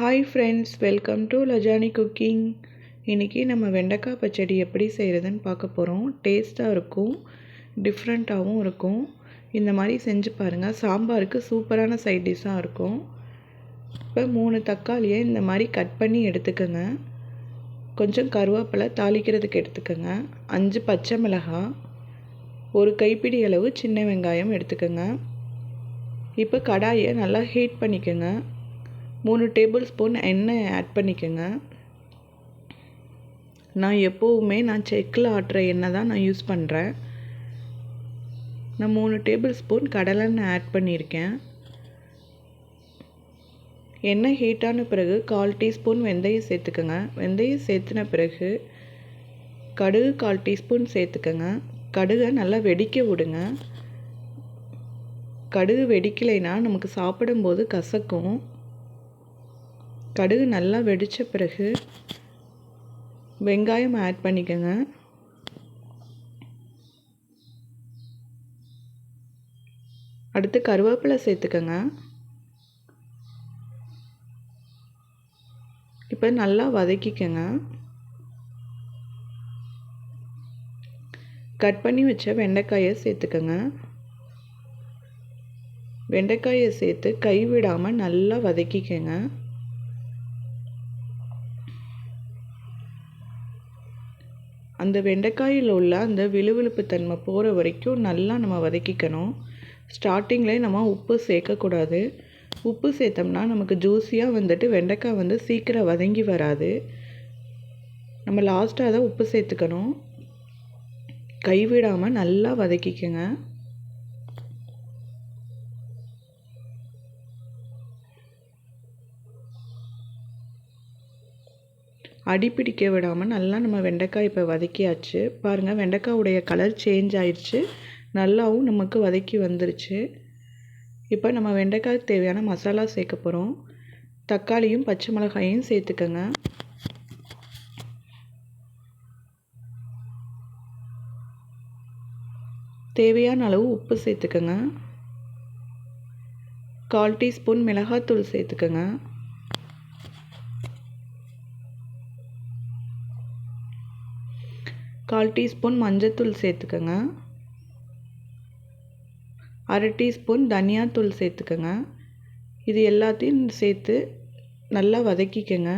Hi friends welcome to Lajani cooking இன்றைக்கி நம்ம வெண்டைக்காய் பச்சடி எப்படி செய்கிறதுன்னு பார்க்க போகிறோம் டேஸ்ட்டாக இருக்கும் டிஃப்ரெண்ட்டாகவும் இருக்கும். இந்த மாதிரி செஞ்சு பாருங்கள் சாம்பாருக்கு சூப்பரான சைட் டிஷ்ஷாக இருக்கும். இப்போ மூணு தக்காளியை இந்த மாதிரி கட் பண்ணி எடுத்துக்கோங்க. கொஞ்சம் கருவேப்பிலை தாளிக்கிறதுக்கு எடுத்துக்கோங்க. அஞ்சு பச்சை மிளகாய் ஒரு கைப்பிடி அளவு சின்ன வெங்காயம் எடுத்துக்கோங்க. இப்போ கடாயை நல்லா ஹீட் பண்ணிக்கோங்க. மூணு டேபிள் ஸ்பூன் எண்ணெய் ஆட் பண்ணிக்கோங்க. நான் எப்போவுமே நான் செக்கில் ஆட்டுற எண்ணெய் தான் நான் யூஸ் பண்ணுறேன் நான் மூணு டேபிள் ஸ்பூன் கடலெண்ணெய் ஆட் பண்ணியிருக்கேன். எண்ணெய் ஹீட்டான பிறகு கால் டீஸ்பூன் வெந்தயம் சேர்த்துக்கோங்க. வெந்தயம் சேர்த்துன பிறகு கடுகு கால் டீஸ்பூன் சேர்த்துக்கோங்க. கடுகை நல்லா வெடிக்க விடுங்க. கடுகு வெடிக்கலைன்னா நமக்கு சாப்பிடும்போது கசக்கும். கடுகு நல்லா வெடித்த பிறகு வெங்காயம் ஆட் பண்ணிக்கோங்க. அடுத்து கருவேப்பிலை சேர்த்துக்கோங்க. இப்போ நல்லா வதக்கிக்கோங்க. கட் பண்ணி வச்ச வெண்டைக்காயை சேர்த்துக்கோங்க. வெண்டைக்காயை சேர்த்து கைவிடாமல் நல்லா வதக்கிக்கோங்க. அந்த வெண்டைக்காயில் உள்ள அந்த விழுவிழுப்பு தன்மை போகிற வரைக்கும் நல்லா நம்ம வதக்கிக்கணும். ஸ்டார்டிங்கில் நம்ம உப்பு சேர்க்கக்கூடாது. உப்பு சேர்த்தோம்னா நமக்கு ஜூஸியாக வந்துட்டு வெண்டைக்காய் வந்து சீக்கிரம் வதங்கி வராது. நம்ம லாஸ்ட்டாக தான் உப்பு சேர்த்துக்கணும். கைவிடாமல் நல்லா வதக்கிக்கோங்க. அடிப்பிடிக்க விடாமல் நல்லா நம்ம வெண்டைக்காய் இப்போ வதக்கியாச்சு. பாருங்கள் வெண்டைக்காவுடைய கலர் சேஞ்ச் ஆயிடுச்சு நல்லாவும் நமக்கு வதக்கி வந்துருச்சு. இப்போ நம்ம வெண்டைக்காய்க்கு தேவையான மசாலா சேர்க்க போகிறோம் தக்காளியும் பச்சை மிளகாயும் சேர்த்துக்கோங்க. தேவையான அளவு உப்பு சேர்த்துக்கோங்க. கால் டீஸ்பூன் மிளகாத்தூள் சேர்த்துக்கோங்க. கால் டீஸ்பூன் மஞ்சத்தூள் சேர்த்துக்கோங்க. அரை டீஸ்பூன் தனியாத்தூள் சேர்த்துக்கோங்க. இது எல்லாத்தையும் சேர்த்து நல்லா வதக்கிக்கோங்க.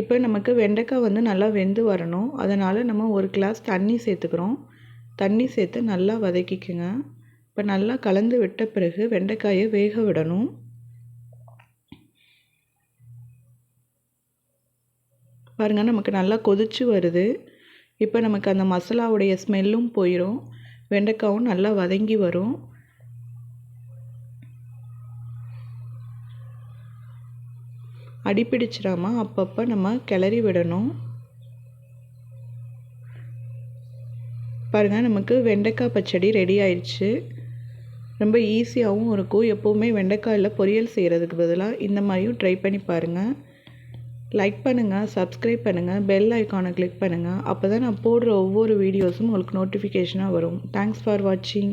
இப்போ நமக்கு வெண்டைக்காய் வந்து நல்லா வெந்து வரணும். அதனால் நம்ம ஒரு கிளாஸ் தண்ணி சேர்த்துக்கிறோம். தண்ணி சேர்த்து நல்லா வதக்கிக்கோங்க. இப்போ நல்லா கலந்து விட்ட பிறகு வெண்டைக்காயை வேக விடணும். பாருங்கள் நமக்கு நல்லா கொதிச்சு வருது. இப்போ நமக்கு அந்த மசாலாவுடைய ஸ்மெல்லும் போயிடும் வெண்டைக்காவும் நல்லா வதங்கி வரும். அடிப்பிடிச்சிடாமல் அப்பப்போ நம்ம கிளறி விடணும். பாருங்கள் நமக்கு வெண்டைக்காய் பச்சடி ரெடி ஆயிடுச்சு. ரொம்ப ஈஸியாகவும் இருக்கும். எப்போவுமே வெண்டைக்காயில் பொரியல் செய்கிறதுக்கு பதிலாக இந்த மாதிரியும் ட்ரை பண்ணி பாருங்கள் லைக் பண்ணுங்கள் சப்ஸ்கிரைப் பண்ணுங்கள் பெல் ஐக்கானை கிளிக் பண்ணுங்கள் அப்போ தான் நான் போடுற ஒவ்வொரு வீடியோஸும் உங்களுக்கு நோட்டிஃபிகேஷனாக வரும். தேங்க்ஸ் ஃபார் வாட்சிங்